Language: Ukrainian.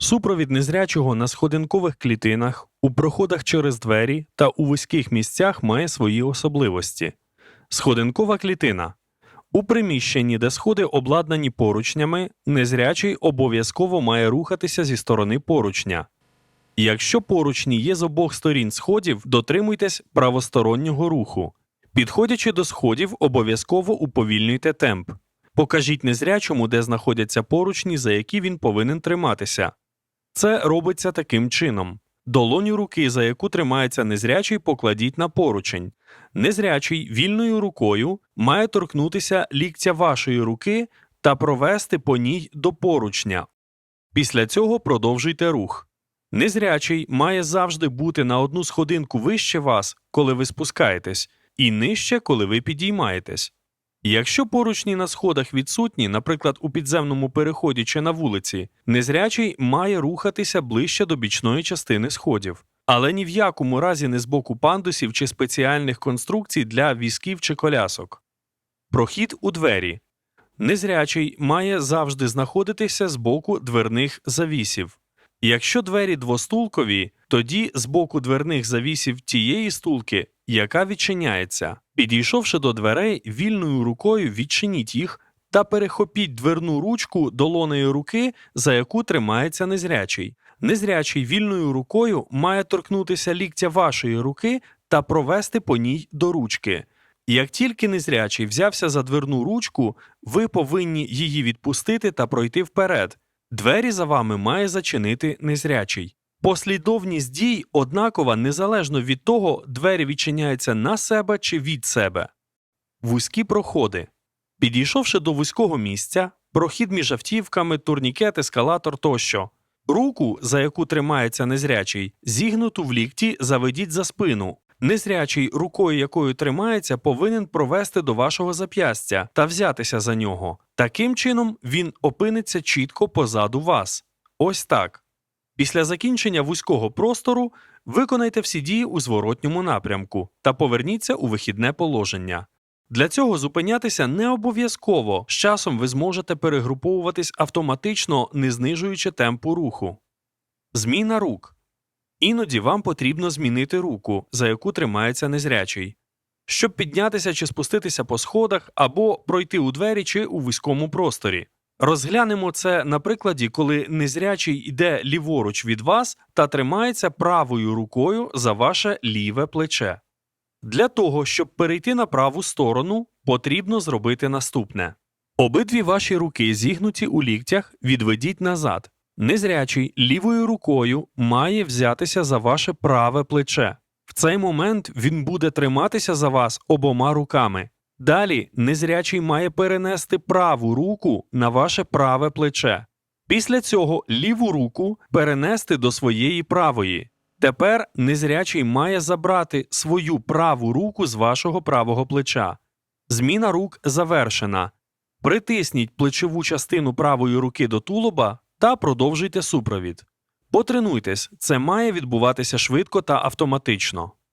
Супровід незрячого на сходинкових клітинах, у проходах через двері та у вузьких місцях має свої особливості. Сходинкова клітина. У приміщенні, де сходи обладнані поручнями, незрячий обов'язково має рухатися зі сторони поручня. Якщо поручні є з обох сторін сходів, дотримуйтесь правостороннього руху. Підходячи до сходів, обов'язково уповільнюйте темп. Покажіть незрячому, де знаходяться поручні, за які він повинен триматися. Це робиться таким чином: долоню руки, за яку тримається незрячий, покладіть на поручень. Незрячий вільною рукою має торкнутися ліктя вашої руки та провести по ній до поручня. Після цього продовжуйте рух. Незрячий має завжди бути на одну сходинку вище вас, коли ви спускаєтесь, і нижче, коли ви підіймаєтесь. Якщо поручні на сходах відсутні, наприклад, у підземному переході чи на вулиці, незрячий має рухатися ближче до бічної частини сходів, але ні в якому разі не з боку пандусів чи спеціальних конструкцій для візків чи колясок. Прохід у двері. Незрячий має завжди знаходитися з боку дверних завісів. Якщо двері двостулкові, тоді з боку дверних завісів тієї стулки, яка відчиняється. Підійшовши до дверей, вільною рукою відчиніть їх та перехопіть дверну ручку долонею руки, за яку тримається незрячий. Незрячий вільною рукою має торкнутися ліктя вашої руки та провести по ній до ручки. Як тільки незрячий взявся за дверну ручку, ви повинні її відпустити та пройти вперед. Двері за вами має зачинити незрячий. Послідовність дій однакова незалежно від того, двері відчиняються на себе чи від себе. Вузькі проходи. Підійшовши до вузького місця, прохід між автівками, турнікет, ескалатор тощо. Руку, за яку тримається незрячий, зігнуту в лікті заведіть за спину. Незрячий, рукою якою тримається, повинен провести до вашого зап'ястя та взятися за нього. Таким чином він опиниться чітко позаду вас. Ось так. Після закінчення вузького простору виконайте всі дії у зворотньому напрямку та поверніться у вихідне положення. Для цього зупинятися не обов'язково. З часом ви зможете перегруповуватись автоматично, не знижуючи темпу руху. Зміна рук. Іноді вам потрібно змінити руку, за яку тримається незрячий, щоб піднятися чи спуститися по сходах або пройти у двері чи у вузькому просторі. Розглянемо це на прикладі, коли незрячий йде ліворуч від вас та тримається правою рукою за ваше ліве плече. Для того, щоб перейти на праву сторону, потрібно зробити наступне: обидві ваші руки, зігнуті у ліктях, відведіть назад. Незрячий лівою рукою має взятися за ваше праве плече. В цей момент він буде триматися за вас обома руками. Далі незрячий має перенести праву руку на ваше праве плече. Після цього ліву руку перенести до своєї правої. Тепер незрячий має забрати свою праву руку з вашого правого плеча. Зміна рук завершена. Притисніть плечову частину правої руки до тулуба та продовжуйте супровід. Потренуйтесь, це має відбуватися швидко та автоматично.